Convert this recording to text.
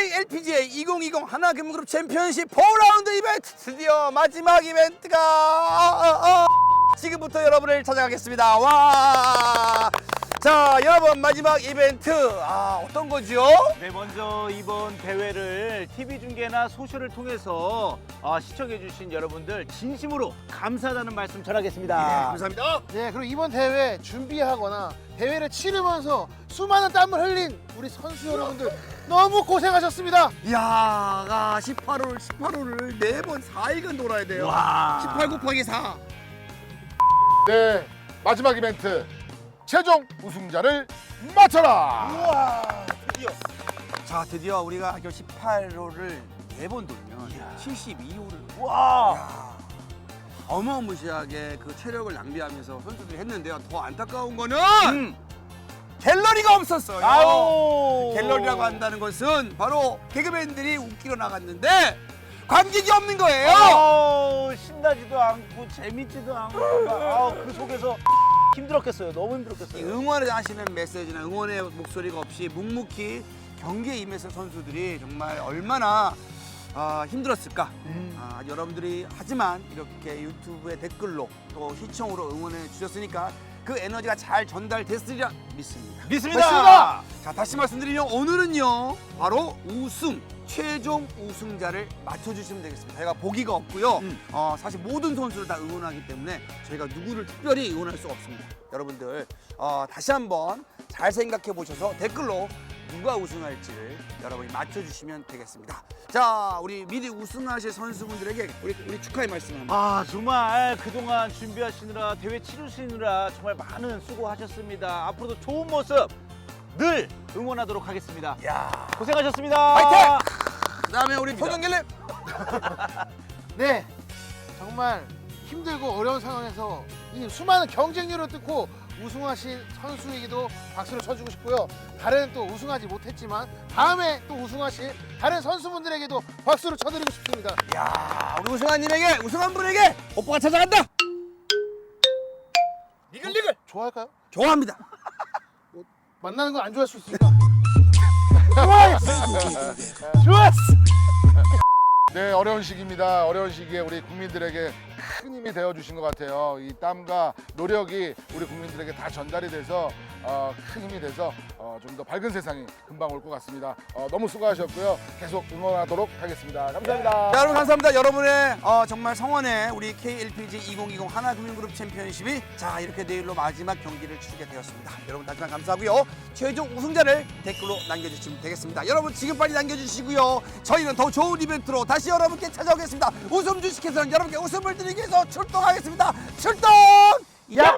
KLPGA 2020 하나금융그룹 챔피언십 4라운드 이벤트 드디어 마지막 이벤트가 어, 어, 지금부터 여러분을 찾아가겠습니다. 와. 자, 여러분 마지막 이벤트 아, 어떤 거지요? 네, 먼저 이번 대회를 TV 중계나 소셜을 통해서 어, 시청해주신 여러분들 진심으로 감사하다는 말씀 예, 전하겠습니다. 감사합니다. 네, 그리고 이번 대회 준비하거나 대회를 치르면서 수많은 땀을 흘린 우리 선수 여러분들 너무 고생하셨습니다. 이야, 18홀, 18홀을 네번 4일간 돌아야 돼요. 와. 18 곱하기 4. 네 마지막 이벤트 최종 우승자를 맞춰라. 우와, 드디어. 자, 드디어 우리가 학교 18호를 네 번 돌면 72호를 와. 야, 어마무시하게 그 체력을 낭비하면서 선수들이 했는데요. 더 안타까운 거는 음. 갤러리가 없었어요. 아우. 갤러리라고 한다는 것은 바로 개그맨들이 웃기러 나갔는데 관객이 없는 거예요. 아우, 신나지도 않고 재밌지도 않고 아우, 그 속에서 힘들었겠어요. 너무 이 힘들었겠어요. 응원을 하시는 메시지나 응원의 목소리가 없이 묵묵히 경기에 임했을 선수들이 정말 얼마나 아, 힘들었을까. 음. 아, 여러분들이 하지만 이렇게 유튜브에 댓글로 또 시청으로 응원해 주셨으니까 그 에너지가 잘 전달됐으리라 믿습니다. 믿습니다. 자 다시 말씀드리면 오늘은요 바로 우승 최종 우승자를 맞춰주시면 되겠습니다. 저희가 보기가 없고요. 음. 어, 사실 모든 선수를 다 응원하기 때문에 저희가 누구를 특별히 응원할 수 없습니다. 여러분들 어, 다시 한번 잘 생각해 보셔서 댓글로 누가 우승할지를 여러분이 맞춰주시면 되겠습니다. 자 우리 미리 우승하실 선수분들에게 우리, 우리 축하의 말씀 한번. 아 정말 그동안 준비하시느라 대회 치르시느라 정말 많은 수고하셨습니다. 앞으로도 좋은 모습 늘 응원하도록 하겠습니다. 야 고생하셨습니다. 파이팅! 그다음에 우리 표정길래 네, 정말 힘들고 어려운 상황에서 이 수많은 경쟁률을 뚫고 우승하신 선수에게도 박수를 쳐주고 싶고요. 다른 또 우승하지 못했지만 다음에 또 우승하실 다른 선수분들에게도 박수를 쳐드리고 싶습니다. 야 우리 우승한님에게 우승한 분에게 오빠가 찾아간다. 니글니글 좋아할까요? 좋아합니다. 만나는 건안 좋아할 수 있으니까. 좋았어. 네 어려운 시기입니다. 어려운 시기에 우리 국민들에게 큰 힘이 되어 주신 것 같아요. 이 땀과 노력이 우리 국민들에게 다 전달이 돼서 어, 큰 힘이 돼서 어, 좀 더 밝은 세상이 금방 올 것 같습니다. 어, 너무 수고하셨고요. 계속 응원하도록 하겠습니다. 감사합니다. 자, 여러분 감사합니다. 여러분의 어, 정말 성원에 우리 KLPG 2020 하나금융그룹 챔피언십이 자 이렇게 내일로 마지막 경기를 치르게 되었습니다. 여러분 다시 한번 감사하고요. 최종 우승자를 댓글로 남겨주시면 되겠습니다. 여러분 지금 빨리 남겨주시고요. 저희는 더 좋은 이벤트로 다시 여러분께 찾아오겠습니다. 웃음 주식회사는 여러분께 웃음을 드리기 위해서 출동하겠습니다. 출동! 야.